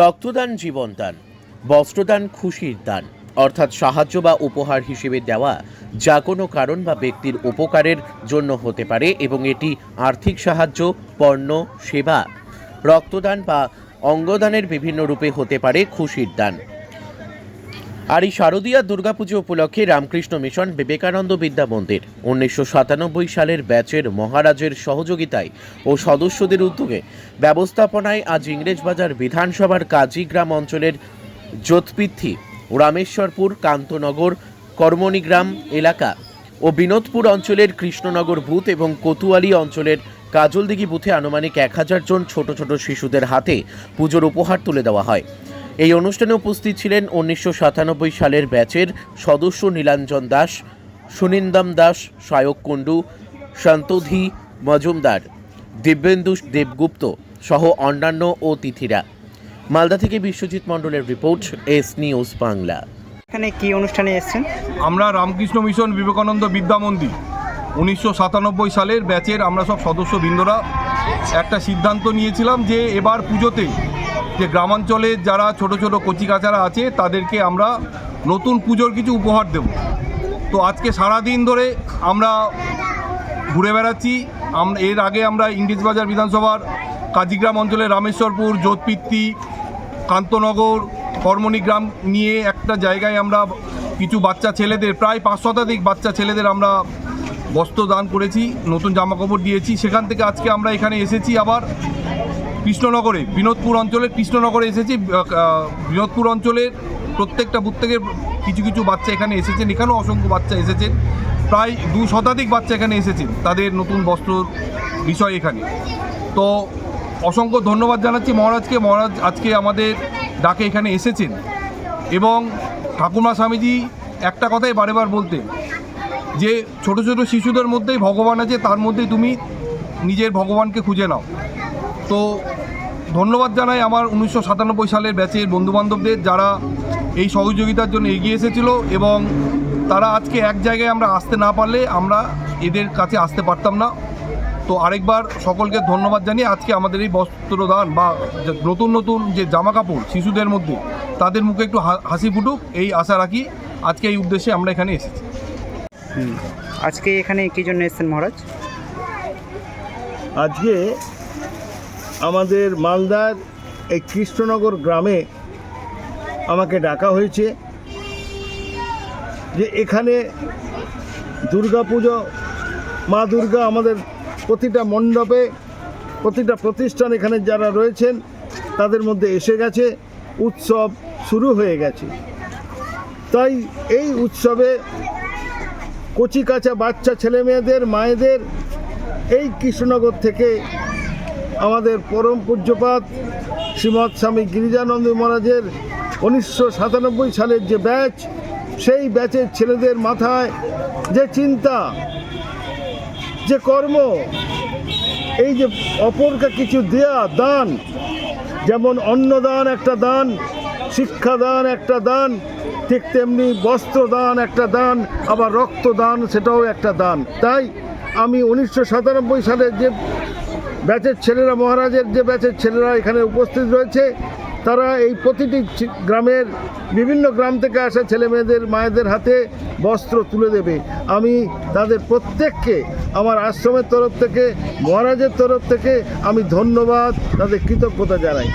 রক্তদান জীবনদান বস্ত্রদান খুশির দান, অর্থাৎ সাহায্য বা উপহার হিসেবে দেওয়া যা কোনো কারণ বা ব্যক্তির উপকারের জন্য হতে পারে এবং এটি আর্থিক সাহায্য, পণ্য, সেবা, রক্তদান বা অঙ্গদানের বিভিন্ন রূপে হতে পারে খুশির দান। আর এই শারদীয়া দুর্গাপুজো উপলক্ষে রামকৃষ্ণ মিশন বিবেকানন্দ বিদ্যা মন্দির উনিশশো সাতানব্বই সালের ব্যাচের মহারাজের সহযোগিতায় ও সদস্যদের উদ্যোগে ব্যবস্থাপনায় আজ ইংরেজবাজার বিধানসভার কাজীগ্রাম অঞ্চলের যোতপিথি রামেশ্বরপুর, কান্তনগর, কর্মণীগ্রাম এলাকা ও বিনোদপুর অঞ্চলের কৃষ্ণনগর বুথ এবং কোতুয়ালি অঞ্চলের কাজলদিঘি বুথে আনুমানিক এক হাজার জন ছোট ছোট শিশুদের হাতে পুজোর উপহার তুলে দেওয়া হয়। এই অনুষ্ঠানে উপস্থিত ছিলেন উনিশশো সাতানব্বই সালের ব্যাচের সদস্য নীলাঞ্জন দাস সুনিন্দম দাস সায়ক কুণ্ডু সন্তোধি মজুমদার দিব্যেন্দু দেবগুপ্ত সহ অন্যান্য অতিথিরা। মালদা থেকে বিশ্বজিৎ মণ্ডলের রিপোর্ট এস নিউজ বাংলা। এখানে কি অনুষ্ঠানে এসেছেন? আমরা রামকৃষ্ণ মিশন বিবেকানন্দ বিদ্যা মন্দির। উনিশশো সাতানব্বই সালের ব্যাচের আমরা সব সদস্য বৃন্দরা একটা সিদ্ধান্ত নিয়েছিলাম যে এবার পুজোতে যে গ্রামাঞ্চলের যারা ছোট ছোট কচিকাচারা আছে, তাদেরকে আমরা নতুন পুজোর কিছু উপহার দেব। তো আজকে সারা দিন ধরে আমরা ঘুরে বেড়াচ্ছি। এর আগে আমরা ইংরেজবাজার বিধানসভার কাজীগ্রাম অঞ্চলের রামেশ্বরপুর যোধপিত্তি কান্তনগর, কর্মণী গ্রাম নিয়ে একটা জায়গায় আমরা কিছু বাচ্চা ছেলেদের, প্রায় পাঁচ শতাধিক বাচ্চা ছেলেদের আমরা বস্ত্র দান করেছি, নতুন জামা কাপড় দিয়েছি। সেখান থেকে আজকে আমরা এখানে এসেছি আবার। কৃষ্ণনগরে, বিনোদপুর অঞ্চলের কৃষ্ণনগরে এসেছি বিনোদপুর অঞ্চলের প্রত্যেকটা বুথ থেকে কিছু কিছু বাচ্চা এখানে এসেছেন, এখানেও অসংখ্য বাচ্চা এসেছেন, প্রায় দু শতাধিক বাচ্চা এখানে এসেছেন, তাদের নতুন বস্ত্র বিষয় এখানে। তো অসংখ্য ধন্যবাদ জানাচ্ছি মহারাজকে, মহারাজ আজকে আমাদের ডাকে এখানে এসেছেন। এবং ঠাকুমা স্বামীজি একটা কথাই বারে বার বলতেন যে ছোট ছোট শিশুদের মধ্যেই ভগবান আছে, তার মধ্যেই তুমি নিজের ভগবানকে খুঁজে নাও। তো ধন্যবাদ জানাই আমার উনিশশো সাতানব্বই সালের ব্যাচের বন্ধুবান্ধবদের যারা এই সহযোগিতার জন্য এগিয়ে এসেছিল এবং তারা আজকে এক জায়গায় আমরা আসতে না পারলে আমরা এদের কাছে আসতে পারতাম না। তো আরেকবার সকলকে ধন্যবাদ জানিয়ে আজকে আমাদের এই বস্ত্রদান বা নতুন নতুন যে জামা কাপড় শিশুদের মধ্যে তাদের মুখে একটু হা- হাসি ফুটুক এই আশা রাখি আজকে এই উদ্দেশ্যে আমরা এখানে এসেছি। হুম। আজকে এখানে কী জন্য এসেছেন মহারাজ? আজকে আমাদের মালদার এই কৃষ্ণনগর গ্রামে আমাকে ডাকা হয়েছে যে এখানে দুর্গাপুজো মা দুর্গা আমাদের প্রতিটা মণ্ডপে, প্রতিটা প্রতিষ্ঠান এখানে যারা রয়েছেন, তাদের মধ্যে এসে গেছে, উৎসব শুরু হয়ে গেছে। তাই এই উৎসবে কচি কাঁচা বাচ্চা ছেলে মেয়েদের মায়েদের এই কৃষ্ণনগর থেকে আমাদের পরম পূজ্যপাত শ্রীমৎ স্বামী গিরিজানন্দ মহারাজের উনিশশো সাতানব্বই সালের যে ব্যাচ, সেই ব্যাচের ছেলেদের মাথায় যে চিন্তা, যে কর্ম, এই যে অপরকে কিছু দেয়া, দান, যেমন অন্নদান একটা দান, শিক্ষাদান একটা দান, ঠিক তেমনি বস্ত্রদান একটা দান, আবার রক্তদান সেটাও একটা দান। তাই আমি উনিশশো সাতানব্বই সালের যে ব্যাচের ছেলেরা, মহারাজের যে ব্যাচের ছেলেরা এখানে উপস্থিত রয়েছে, তারা এই প্রতিটি গ্রামের বিভিন্ন গ্রাম থেকে আসা ছেলে মেয়েদের, মায়েদের হাতে বস্ত্র তুলে দেবে। আমি তাদের প্রত্যেককে, আমার আশ্রমের তরফ থেকে, মহারাজের তরফ থেকে আমি ধন্যবাদ, তাদের কৃতজ্ঞতা জানাই।